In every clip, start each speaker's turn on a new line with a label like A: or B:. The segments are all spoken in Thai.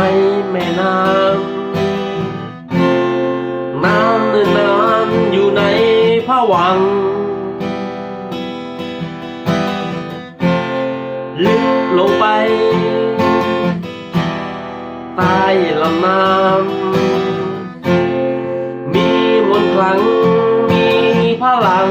A: ในแม่น้ำน้ำเนินนานอยู่ในผวัง ลึกลงไปใต้ลำน้ำมีมนต์คลังมีพลัง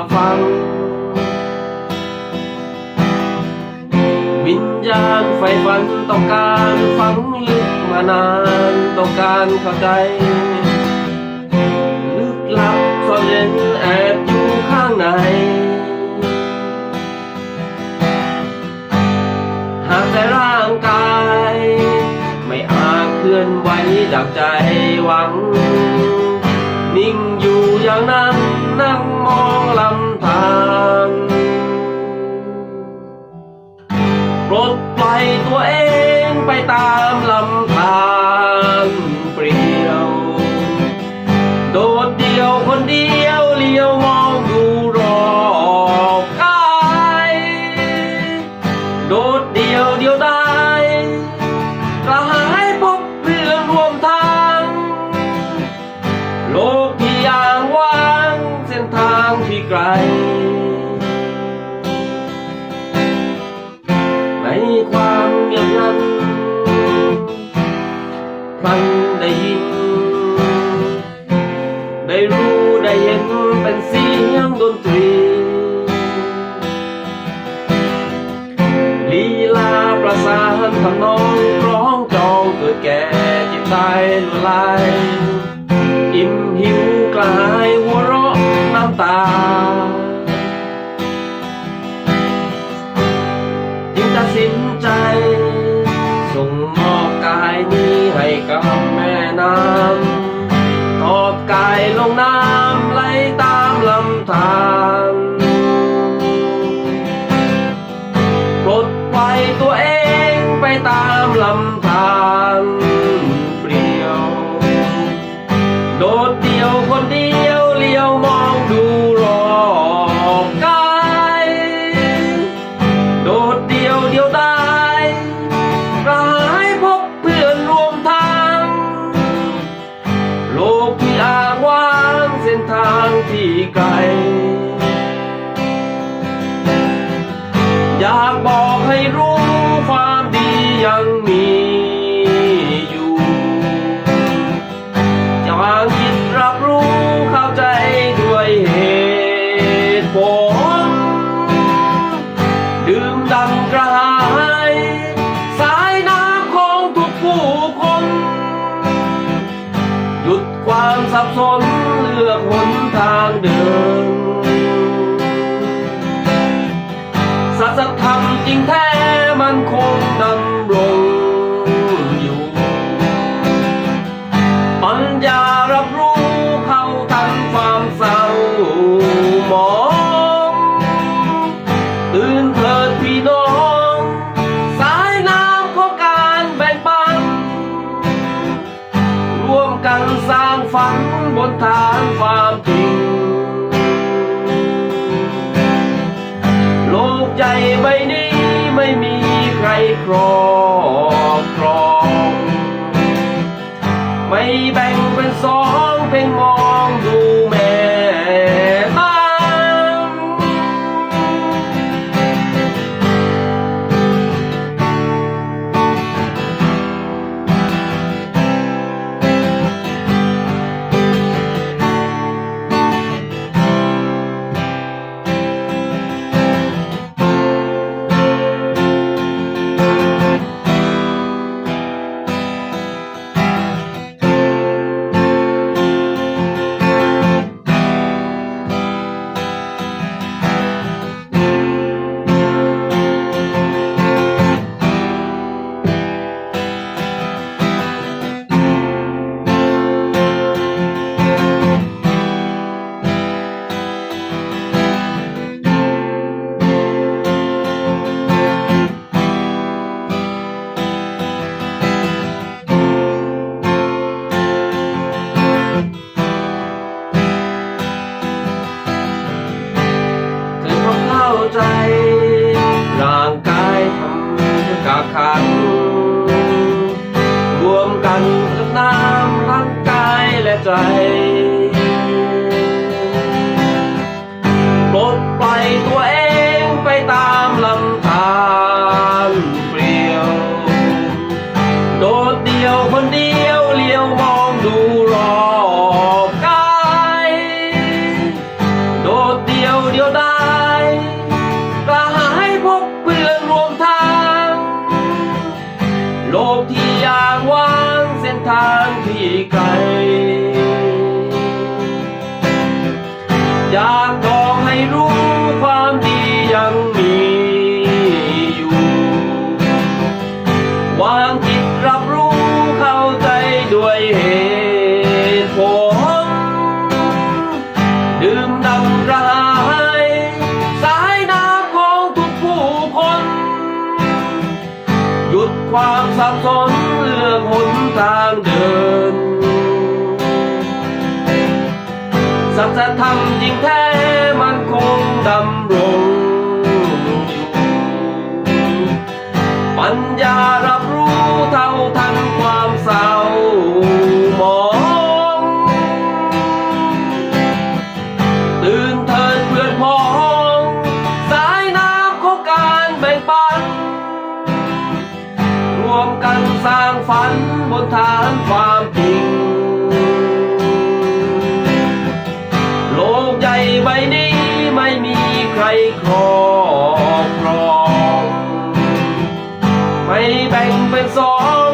A: ากฟัง วิญญาณไฟฝันต้องการฝังลึกมานานต้องการเข้าใจ ลึกลับซ่อนเร้นแอบอยู่ข้างในหากแต่ร่างกาย ไม่อาจเคลื่อนไหวดังใจหวัง นิ่งอยู่อย่างนั้นนั่ง ความเงียบงันพลันได้ยิน ได้รู้ได้เห็นเป็นเสียงดนตรีลีลาประสานทำนองร้องจองเกิดแก่จิตใจละลายอิ่มหิวกลายหัวเราะน้ำตา สินใจ อยากบอกให้รู้ความดียังมีอยู่จางคิดรับรู้เข้าใจด้วยเหตุผลดื่มดำกระหาย สายน้ำของทุกผู้คน หยุดความสับสนเลือกหนทางเดิน สัจธรรมจริงแท้มันคงดำรงอยู่ปัญญารับรู้เข้าทันความเศร้าหมองตื่นเถิดพี่น้อง สายน้ำของการแบ่งปัน ร่วมกันสร้างฝันบนฐานความจริง ใจใบนี้ไม่มีใครครอง ใจปลดปล่อยตัวเองไปตามลำธารเปลี่ยว โดดเดียวคนเดียวเลี้ยวมองดูรอบกายโดดเดียวเดียวได้กระหายพบเพื่อนรวมทาง โลกที่อยากวางเส้นทางที่ไกล ความสับสนเลือกหนทางเดิน สัจธรรมจริงแท้มันคงดำรงอยู่ปัญญารับรู้เท่าท งสร้างฝันบนฐานความจริง โลกใหญ่ใบนี้ไม่มีใครครอบครอง ไม่แบ่งเป็นสอง